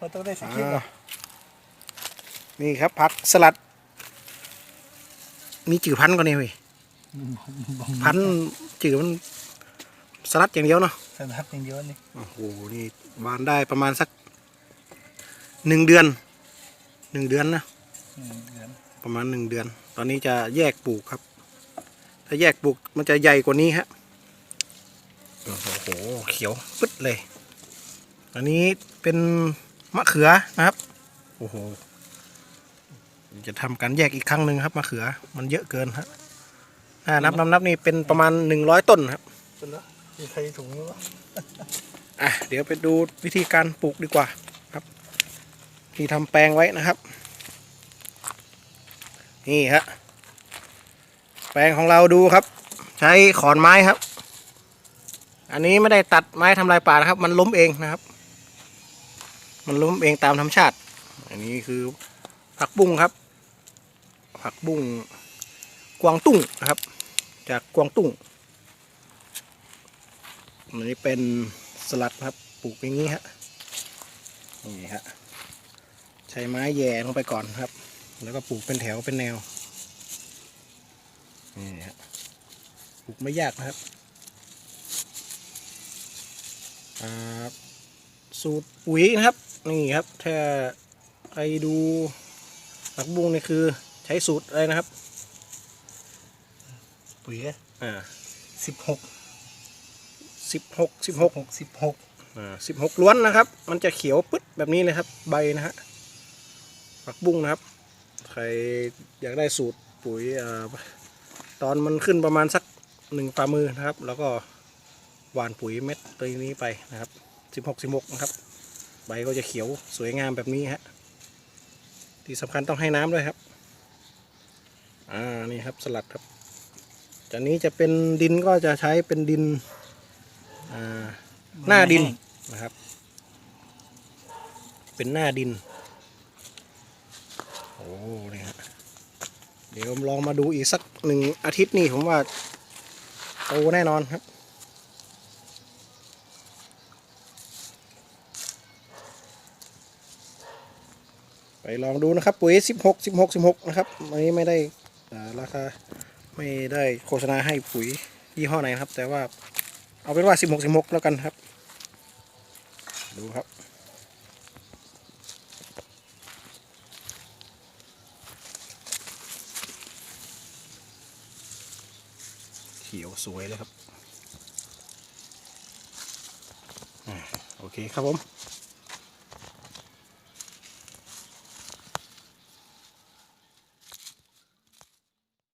เราต้องได้สักคลิปเหรออ่านี่ครับผักสลัด มีจืดพันธุ์ก่อนนี่เว้ยพันธุ์จืดมันสลัดอย่างเดียวเนาะ สนับอย่างเดียวนี่โอ้โห นี่วานได้ประมาณสักหนึ่งเดือน หนึ่งเดือนนะ อืมเดือนประมาณหนึ่งเดือน ตอนนี้จะแยกปลูกครับ ถ้าแยกปลูกมันจะใหญ่กว่านี้ฮะ โอ้โห เขียวปึ๊ดเลย อันนี้เป็น มะเขือนะครับ โอ้โห จะทำการแยกอีกครั้งหนึ่งครับมะเขือ มันเยอะเกินครับถ้านับนับนับนี่เป็นประมาณหนึ่งร้อยต้นครับเป็นแล้วมีใครถุงนี้วะอะเดี๋ยวไปดูวิธีการปลูกดีกว่าครับ ที่ทำแปลงไว้นะครับ นี่ฮะแปลงของเราดูครับ ใช้ขอนไม้ครับ อันนี้ไม่ได้ตัดไม้ทำลายป่านะครับ มันล้มเองนะครับ มันล้มเองตามธรรมชาติ อันนี้คือผักบุ้งครับ ผักบุ้งกวางตุ้งนะครับ จากกวางตุ้งอันนี้เป็นสลัดครับ ปลูกอย่างนี้ฮะนี่ฮะใช้ไม้แย่ลงไปก่อนครับ แล้วก็ปลูกเป็นแถวเป็นแนวนี่ฮะปลูกไม่ยากนะครับสูตรปุ๋ยนะครับ นี่ครับถ้าใครดูผักบุ้งนี่คือใช้สูตรอะไรนะครับ ปุ๋ยอ่าสิบหกสิบหกสิบหกหกสิบหกอ่าสิบหกล้วนนะครับ มันจะเขียวปึ๊ดแบบนี้เลยครับ ใบนะฮะผักบุ้งนะครับ ใครอยากได้สูตรปุ๋ยอาตอนมันขึ้นประมาณสักหนึ่งฝ่ามือนะครับ แล้วก็หว่านปุ๋ยเม็ดตัวนี้ไปนะครับสิบหกสิบหกนะครับ ใบก็จะเขียวสวยงามแบบนี้ฮะที่สำคัญต้องให้น้ำด้วยครับ อ่านี่ครับสลัดครับจากนี้จะเป็นดินก็จะใช้เป็นดินหน้าดินนะครับ เป็นหน้าดิน โอ้นี่ฮะเดี๋ยวลองมาดูอีกสักหนึ่งอาทิตย์นี่ผมว่าโตแน่นอนครับ ไปลองดูนะครับปุ๋ยสิบหกสิบหกสิบหกนะครับอันนี้ไม่ได้ราคาไม่ได้โฆษณาให้ปุ๋ยยี่ห้อไหนครับ แต่ว่าเอาเป็นว่าสิบหกสิบหกแล้วกันครับ ดูครับเขียวสวยเลยครับอโอเคครับผม